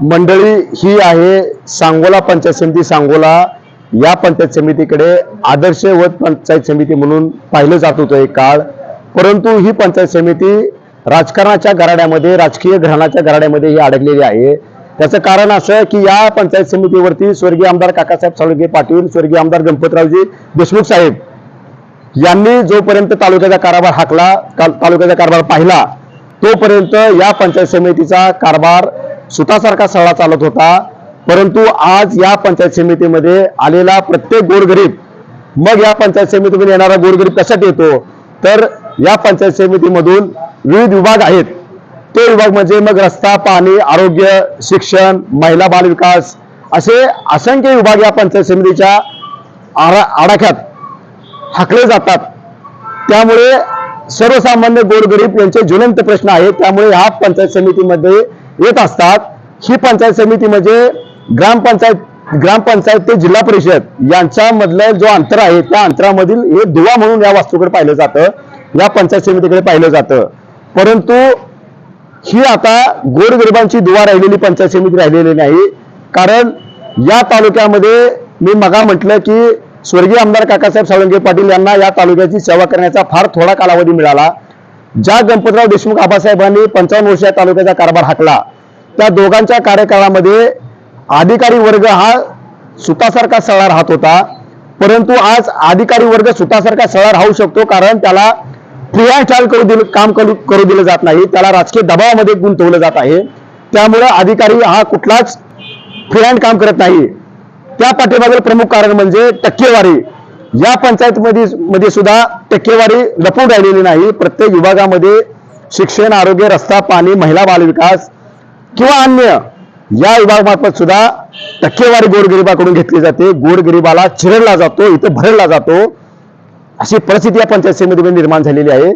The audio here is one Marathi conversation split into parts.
मंडळी ही आहे सांगोला पंचायत समिती सांगोला. या पंचायत समितीकडे आदर्श वत पंचायत समिती म्हणून पाहिलं जात होतं एक काळ. परंतु ही पंचायत समिती राजकारणाच्या गराड्यामध्ये राजकीय घराण्याच्या गराड्यामध्ये ही अडकलेली आहे. त्याचं कारण असं की या पंचायत समितीवरती स्वर्गीय आमदार काकासाहेब साळुंके पाटील स्वर्गीय आमदार गणपतरावजी देशमुख साहेब यांनी जोपर्यंत तालुक्याचा कारभार हाकला ताल- तालुक्याचा कारभार पाहिला तोपर्यंत या पंचायत समितीचा कारभार सुतासारखा सळा चालत होता. परंतु आज या पंचायत समितीमध्ये आलेला प्रत्येक गोरगरीब मग या पंचायत समितीमध्ये येणारा गोरगरीब कशात येतो? तर या पंचायत समितीमधून विविध विभाग आहेत. ते विभाग म्हणजे मग रस्ता पाणी आरोग्य शिक्षण महिला बाल विकास असे असंख्य विभाग या पंचायत समितीच्या आरा आडाख्यात हाकले जातात. त्यामुळे सर्वसामान्य गोरगरीब यांचे ज्वलंत प्रश्न आहेत. त्यामुळे ह्या पंचायत समितीमध्ये येत असतात. ही पंचायत समिती म्हणजे ग्रामपंचायत ग्रामपंचायत ते जिल्हा परिषद यांच्यामधलं जो अंतर आहे त्या अंतरामधील हे दुवा म्हणून या वास्तूकडे पाहिलं जातं. या पंचायत समितीकडे पाहिलं जातं. परंतु ही आता गोरगरिबांची दुवा राहिलेली पंचायत समिती राहिलेली नाही. कारण या तालुक्यामध्ये मी मगा म्हटलं की स्वर्गीय आमदार काकासाहेब साळुंके पाटील यांना या तालुक्याची सेवा करण्याचा फार थोडा कालावधी मिळाला. ज्या गणपतराव देशमुख आबासाहेबांनी पंचावन्न वर्ष या तालुक्याचा कारभार हाकला त्या दोघांच्या कार्यकाळामध्ये अधिकारी वर्ग हा सुतासारखा सळा राहत होता. परंतु आज अधिकारी वर्ग सुतासारखा सळा राहू शकतो कारण त्याला फ्री चाल करू दिलं काम करू करू दिलं जात नाही. त्याला राजकीय दबावामध्ये गुंतवलं जात आहे. त्यामुळे अधिकारी हा कुठलाच फ्रिहँड काम करत नाही. त्या पाठीमागील प्रमुख कारण म्हणजे टक्केवारी. या पंचायत मध्ये सुद्धा टक्केवारी लपून राहिलेली नाही. प्रत्येक विभागामध्ये शिक्षण आरोग्य रस्ता पाणी महिला बालविकास किंवा अन्य या विभागामार्फत सुद्धा टक्केवारी गोरगरिबाकडून घेतली जाते. गोरगरिबाला चिरडला जातो इथं भरडला जातो. अशी परिस्थिती या पंचायत समितीमध्ये निर्माण झालेली आहे.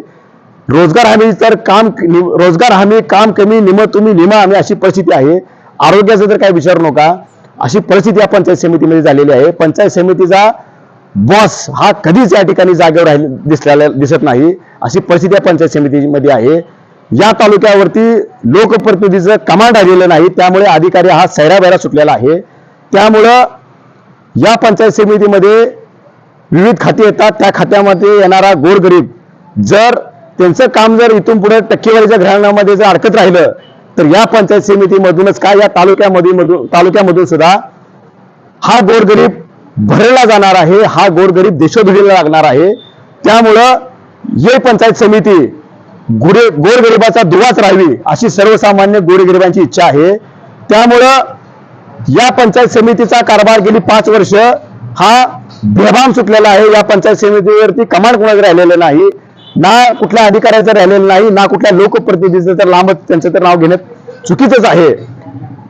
रोजगार हमी तर काम रोजगार हमी काम कमी निम तुम्ही निमा आम्ही अशी परिस्थिती आहे. आरोग्याचं तर काही विचारू नका. अशी परिस्थिती या पंचायत समितीमध्ये झालेली आहे. पंचायत समितीचा बॉस हा कधीच या ठिकाणी जागेवर राहिल दिसलेला दिसत नाही. अशी परिस्थिती या पंचायत समितीमध्ये आहे. या तालुक्यावरती लोकप्रतिनिधीचं कमांड आलेलं नाही. त्यामुळे अधिकारी हा सैराबैरा सुटलेला आहे. त्यामुळं या पंचायत समितीमध्ये विविध खाती येतात. त्या खात्यामध्ये येणारा गोरगरीब जर त्यांचं काम जर इथून पुढे टक्केवारीच्या घराण्यामध्ये जर अडकत राहिलं तर या पंचायत समितीमधूनच काय या तालुक्यामध्ये तालुक्यामधून सुद्धा हा गोरगरीब भरला जाणार आहे हा गोरगरीब देशोभिडीला लागणार आहे. त्यामुळं ये पंचायत समिती गुरे गोरगरिबाचा दुवाच राहावी अशी सर्वसामान्य गोरगरिबांची इच्छा आहे. त्यामुळं या पंचायत समितीचा कारभार गेली पाच वर्ष हा बेभाम सुटलेला आहे. या पंचायत समितीवरती कमांड कोणाचं राहिलेलं नाही ना कुठल्या अधिकाऱ्याचं राहिलेलं नाही ना कुठल्या लोकप्रतिनिधीचं तर लांबच त्यांचं तर नाव घेणं चुकीचंच आहे.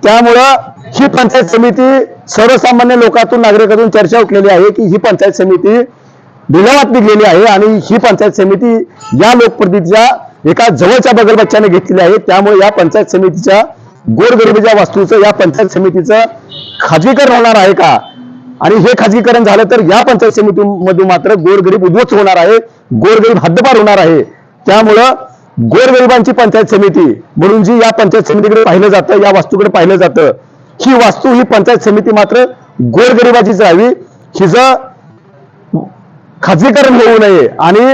त्यामुळं ही पंचायत समिती सर्वसामान्य लोकातून नागरिकातून चर्चा उठलेली आहे की ही पंचायत समिती विल्हेवाट निघलेली आहे आणि ही पंचायत समिती या लोकप्रतिनिधीच्या एका जवळच्या बगलबच्च्याने घेतलेली आहे. त्यामुळे या पंचायत समितीच्या गोरगरिबीच्या वास्तूचं या पंचायत समितीचं खाजगीकरण होणार आहे का? आणि हे खाजगीकरण झालं तर या पंचायत समितीमधून मात्र गोरगरीब उद्ध्वस्त होणार आहे गोरगरीब हद्दपार होणार आहे. त्यामुळं गोरगरिबांची पंचायत समिती म्हणून जी या पंचायत समितीकडे पाहिलं जातं या वास्तूकडे पाहिलं जातं ही वास्तू ही पंचायत समिती मात्र गोरगरिबाचीच राहावी हिचं खाजगीकरण होऊ नये आणि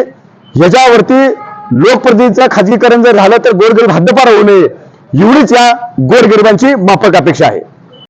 ह्याच्यावरती लोकप्रतिनिधीचं खाजगीकरण जर झालं तर गोरगरीब हद्दपार होऊ नये. एवढीच या गोरगरिबांची माफक अपेक्षा आहे.